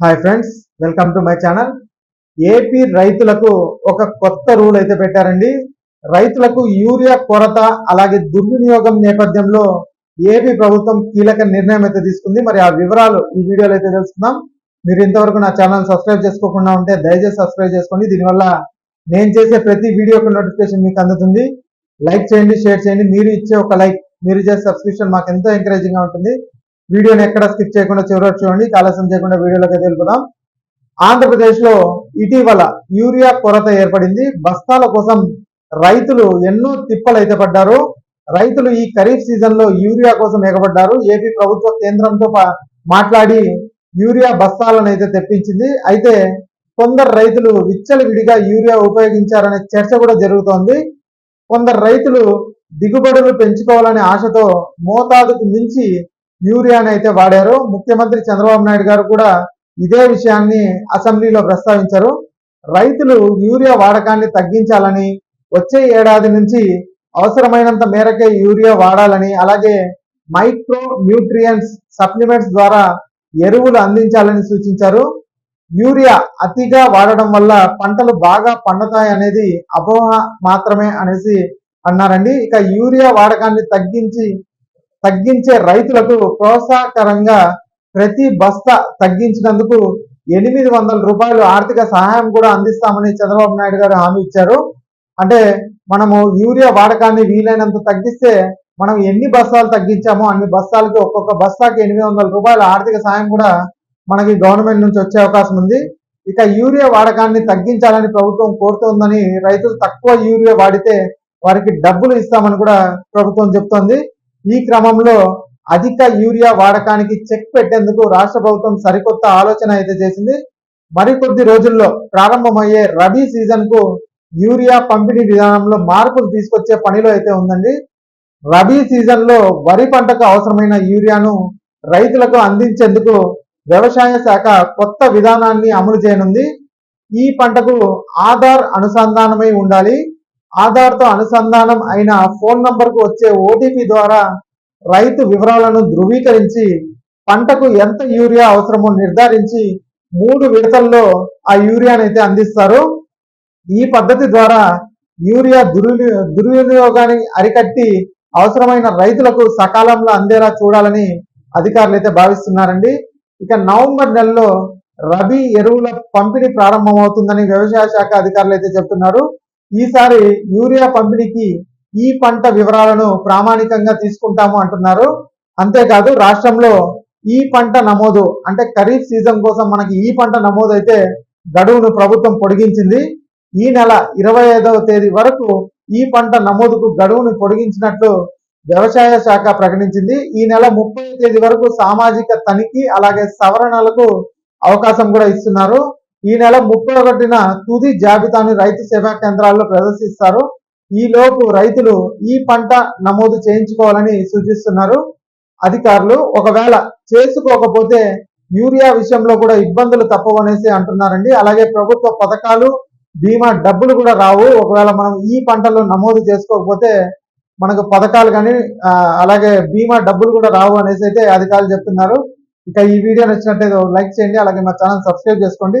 Hi friends welcome to my channel AP రైతులకు ఒక కొత్త రూల్ అయితే పెట్టారండి. రైతులకు యూరియా కొరత అలాగే దుర్వినియోగం నేపథ్యంలో ఏపీ ప్రభుత్వం కీలక నిర్ణయం అయితే తీసుకుంది. మరి ఆ వివరాలు ఈ వీడియోలో అయితే తెలుసుకుందాం. మీరు ఇంతవరకు నా ఛానల్ సబ్స్క్రైబ్ చేసుకోకుండా ఉంటే దయచేసి సబ్స్క్రైబ్ చేసుకోండి. దీనివల్ల నేను చేసే ప్రతి వీడియోకి నోటిఫికేషన్ మీకు అందుతుంది. లైక్ చేయండి షేర్ చేయండి. మీరు ఇచ్చే ఒక లైక్ మీరు చేసే సబ్స్క్రిప్షన్ మాకు ఎంతో ఎంకరేజింగ్గా ఉంటుంది. వీడియోని ఎక్కడ స్కిప్ చేయకుండా చివరి చూడండి. ఆలస్యం చేయకుండా వీడియోలోకి తెలుపుదాం ఆంధ్రప్రదేశ్లో ఇటీవల యూరియా కొరత ఏర్పడింది. బస్తాల కోసం రైతులు ఎన్నో తిప్పలు అయితే పడ్డారు. రైతులు ఈ ఖరీఫ్ సీజన్లో యూరియా కోసం ఎగబడ్డారు. ఏపీ ప్రభుత్వ కేంద్రంతో మాట్లాడి యూరియా బస్తాలను అయితే తెప్పించింది. అయితే కొందరు రైతులు విచ్చలవిడిగా యూరియా ఉపయోగించారనే చర్చ కూడా జరుగుతోంది. కొందరు రైతులు దిగుబడులు పెంచుకోవాలనే ఆశతో మోతాదుకు మించి యూరియాని అయితే వాడారు. ముఖ్యమంత్రి చంద్రబాబు నాయుడు గారు కూడా ఇదే విషయాన్ని అసెంబ్లీలో ప్రస్తావించారు. రైతులు యూరియా వాడకాన్ని తగ్గించాలని వచ్చే ఏడాది నుంచి అవసరమైనంత మేరకే యూరియా వాడాలని అలాగే మైక్రో న్యూట్రియన్స్ సప్లిమెంట్స్ ద్వారా ఎరువులు అందించాలని సూచించారు. యూరియా అతిగా వాడడం వల్ల పంటలు బాగా పండుతాయి అనేది అపోహ మాత్రమే అనేసి అన్నారండి. ఇక యూరియా వాడకాన్ని తగ్గించి తగ్గించే రైతులకు ప్రోత్సాహకరంగా ప్రతి బస్తా తగ్గించినందుకు ఎనిమిది వందల రూపాయలు ఆర్థిక సహాయం కూడా అందిస్తామని చంద్రబాబు నాయుడు గారు హామీ ఇచ్చారు. అంటే మనము యూరియా వాడకాన్ని వీలైనంత తగ్గిస్తే మనం ఎన్ని బస్తాలు తగ్గించామో అన్ని బస్తాలకి ఒక్కొక్క బస్తాకి ఎనిమిది వందల రూపాయల ఆర్థిక సాయం కూడా మనకి గవర్నమెంట్ నుంచి వచ్చే అవకాశం ఉంది. ఇక యూరియా వాడకాన్ని తగ్గించాలని ప్రభుత్వం కోరుతోందని రైతులు తక్కువ యూరియా వాడితే వారికి డబ్బులు ఇస్తామని కూడా ప్రభుత్వం చెప్తోంది. ఈ క్రమంలో అధిక యూరియా వాడకానికి చెక్ పెట్టేందుకు రాష్ట్ర ప్రభుత్వం సరికొత్త ఆలోచన అయితే చేసింది. మరికొద్ది రోజుల్లో ప్రారంభమయ్యే రబీ సీజన్కు యూరియా పంపిణీ విధానంలో మార్పులు తీసుకొచ్చే పనిలో అయితే ఉందండి. రబీ సీజన్లో వరి పంటకు అవసరమైన యూరియాను రైతులకు అందించేందుకు వ్యవసాయ శాఖ కొత్త విధానాన్ని అమలు చేయనుంది. ఈ పంటకు ఆధార్ అనుసంధానమై ఉండాలి. ఆధార్తో అనుసంధానం అయిన ఫోన్ నంబర్కు వచ్చే ఓటీపీ ద్వారా రైతు వివరాలను ధృవీకరించి పంటకు ఎంత యూరియా అవసరమో నిర్ధారించి మూడు విడతల్లో ఆ యూరియానైతే అయితే అందిస్తారు. ఈ పద్ధతి ద్వారా యూరియా దుర్వి దుర్వినియోగాన్ని అరికట్టి అవసరమైన రైతులకు సకాలంలో అందేలా చూడాలని అధికారులు అయితే భావిస్తున్నారండి. ఇక నవంబర్ నెలలో రబీ ఎరువుల పంపిణీ ప్రారంభమవుతుందని వ్యవసాయ శాఖ అధికారులు అయితే చెప్తున్నారు. ఈసారి యూరియా పంపిణీకి ఈ పంట వివరాలను ప్రామాణికంగా తీసుకుంటాము అంటున్నారు. అంతేకాదు రాష్ట్రంలో ఈ పంట నమోదు అంటే ఖరీఫ్ సీజన్ కోసం మనకి ఈ పంట నమోదు అయితే గడువును ప్రభుత్వం పొడిగించింది. ఈ నెల ఇరవై ఐదవ తేదీ వరకు ఈ పంట నమోదుకు గడువును పొడిగించినట్లు వ్యవసాయ శాఖ ప్రకటించింది. ఈ నెల ముప్పై తేదీ వరకు సామాజిక తనిఖీ అలాగే సవరణలకు అవకాశం కూడా ఇస్తున్నారు. ఈ నెల ముప్పై ఒకటిన తుది జాబితాను రైతు సేవా కేంద్రాల్లో ప్రదర్శిస్తారు. ఈ లోపు రైతులు ఈ పంట నమోదు చేయించుకోవాలని సూచిస్తున్నారు. అధికారులు ఒకవేళ చేసుకోకపోతే యూరియా విషయంలో కూడా ఇబ్బందులు తప్పవనేసి అంటున్నారండి. అలాగే ప్రభుత్వ పథకాలు బీమా డబ్బులు కూడా రావు. ఒకవేళ మనం ఈ పంటలో నమోదు చేసుకోకపోతే మనకు పథకాలు కానీ అలాగే బీమా డబ్బులు కూడా రావు అనేసి అయితే అధికారులు చెప్తున్నారు. ఇక ఈ వీడియో నచ్చినట్లయితే లైక్ చేయండి. అలాగే మా ఛానల్ సబ్స్క్రైబ్ చేసుకోండి.